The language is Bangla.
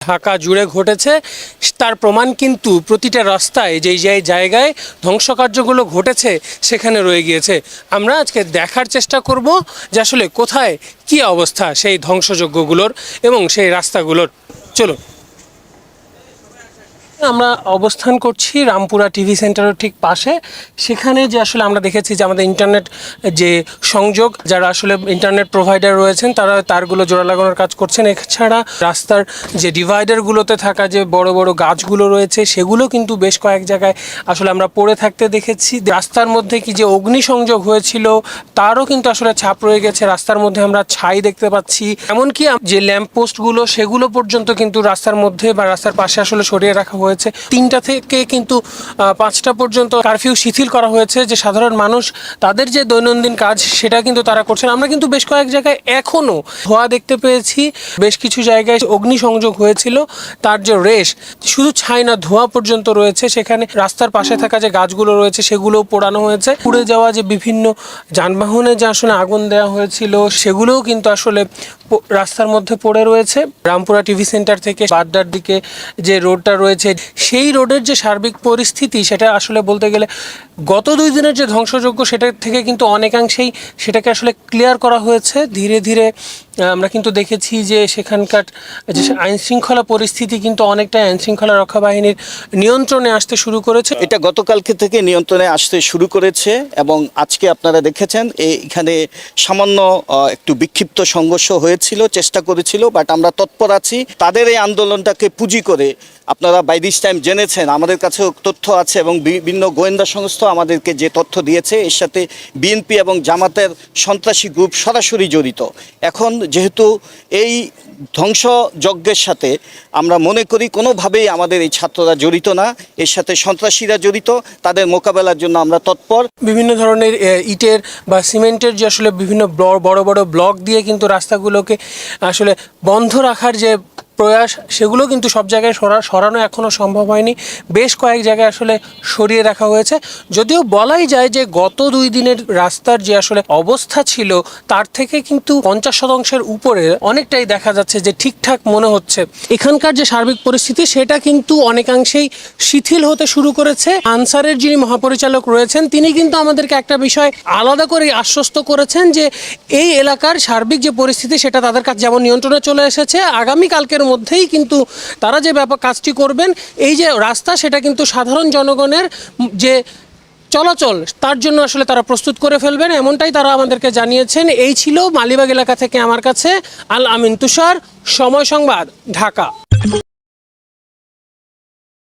ঢাকা জুড়ে ঘটেছে। তার প্রমাণ কিন্তু প্রতিটা রাস্তায় যেই যেই জায়গায় ধ্বংসকার্যগুলো ঘটেছে, সেখানে রয়ে গিয়েছে। আমরা আজকে দেখার চেষ্টা করব যে আসলে কোথায় কি অবস্থা সেই ধ্বংসযজ্ঞগুলোর এবং সেই রাস্তাগুলোর। চলো আমরা অবস্থান করছি রামপুরা টিভি সেন্টারের ঠিক পাশে। সেখানে যে আসলে আমরা দেখেছি যে আমাদের ইন্টারনেট, যে সংযোগ, যারা আসলে ইন্টারনেট প্রোভাইডার রয়েছেন, তারা তারগুলো জোড়া লাগানোর কাজ করছেন। এছাড়া রাস্তার যে ডিভাইডারগুলোতে থাকা যে বড় বড় গাছগুলো রয়েছে, সেগুলো কিন্তু বেশ কয়েক জায়গায় আসলে আমরা পড়ে থাকতে দেখেছি। রাস্তার মধ্যে কি যে অগ্নিসংযোগ হয়েছিল, তারও কিন্তু আসলে ছাপ রয়ে গেছে। রাস্তার মধ্যে আমরা ছাই দেখতে পাচ্ছি। এমনকি যে ল্যাম্প পোস্টগুলো সেগুলো পর্যন্ত কিন্তু রাস্তার মধ্যে বা রাস্তার পাশে আসলে সরিয়ে রাখা হয়েছে। তিনটা থেকে কিন্তু পাঁচটা পর্যন্ত কারফিউ শিথিল করা হয়েছে যে সাধারণ মানুষ তাদের যে দৈনন্দিন কাজ সেটা কিন্তু তারা করছেন। আমরা কিন্তু বেশ কয়েক জায়গায় এখনও ধোয়া দেখতে পেয়েছি। বেশ কিছু জায়গায় অগ্নিসংযোগ হয়েছিল, তার যে রেশ, শুধু ছাই না, ধোঁয়া পর্যন্ত রয়েছে। সেখানে রাস্তার পাশে থাকা যে গাছগুলো রয়েছে সেগুলোও পোড়ানো হয়েছে। পুড়ে যাওয়া যে বিভিন্ন যানবাহনে যে আসলে আগুন দেওয়া হয়েছিল, সেগুলোও কিন্তু আসলে রাস্তার মধ্যে পড়ে রয়েছে। রামপুরা টিভি সেন্টার থেকে বাড্ডার দিকে যে রোডটা রয়েছে, সেই রোডের যে সার্বিক পরিস্থিতি, সেটা আসলে বলতে গেলে গত দুই দিনের যে ধ্বংসযোগ্য সেটা থেকে কিন্তু অনেকাংশেই সেটাকে আসলে ক্লিয়ার করা হয়েছে। ধীরে ধীরে আমরা কিন্তু দেখেছি যে সেখানকার যে আইন শৃঙ্খলা পরিস্থিতি কিন্তু অনেকটা আইন শৃঙ্খলা রক্ষা বাহিনীর নিয়ন্ত্রণে আসতে শুরু করেছে। এটা গতকালকে থেকে নিয়ন্ত্রণে আসতে শুরু করেছে এবং আজকে আপনারা দেখেছেন এখানে সামান্য একটু বিক্ষিপ্ত সংঘর্ষ হয়েছিল, চেষ্টা করেছিল, বাট আমরা তৎপর আছি। তাদের এই আন্দোলনটাকে পুঁজি করে আপনারা বাই দিস টাইম জেনেছেন, আমাদের কাছেও তথ্য আছে এবং বিভিন্ন গোয়েন্দা সংস্থা আমাদেরকে যে তথ্য দিয়েছে, এর সাথে বিএনপি এবং জামাতের সন্ত্রাসী গ্রুপ সরাসরি জড়িত। এখন যেহেতু এই ধ্বংসযজ্ঞের সাথে আমরা মনে করি কোনোভাবেই আমাদের এই ছাত্ররা জড়িত না, এর সাথে সন্ত্রাসীরা জড়িত, তাদের মোকাবেলার জন্য আমরা তৎপর। বিভিন্ন ধরনের ইটের বা সিমেন্টের যে আসলে বিভিন্ন বড় বড় ব্লক দিয়ে কিন্তু রাস্তাগুলোকে আসলে বন্ধ রাখার যে প্রয়াস, সেগুলো কিন্তু সব জায়গায় সরা, সরানো এখনও সম্ভব হয়নি। বেশ কয়েক জায়গায় আসলে সরিয়ে রাখা হয়েছে। যদিও বলাই যায় যে গত দুই দিনের রাস্তার যে আসলে অবস্থা ছিল, তার থেকে কিন্তু পঞ্চাশ শতাংশের উপরে অনেকটাই দেখা যাচ্ছে যে ঠিকঠাক মনে হচ্ছে। এখানকার যে সার্বিক পরিস্থিতি, সেটা কিন্তু অনেকাংশেই শিথিল হতে শুরু করেছে। আনসারের যিনি মহাপরিচালক রয়েছেন, তিনি কিন্তু আমাদেরকে একটা বিষয় আলাদা করে আশ্বস্ত করেছেন যে এই এলাকার সার্বিক যে পরিস্থিতি, সেটা তাদের কাছে যেমন নিয়ন্ত্রণে চলে এসেছে, আগামী কালকের মধ্যেই কিন্তু তারা যে ব্যাপার কাজটি করবেন, এই যে রাস্তা সেটা কিন্তু সাধারণ জনগণের যে চলাচল, তার জন্য আসলে তারা প্রস্তুত করে ফেলবেন। এমনটাই তারা আমাদেরকে জানিয়েছেন। এই ছিল মালিবাগ এলাকা থেকে আমার কাছে আল আমিন তুষার, সময় সংবাদ, ঢাকা।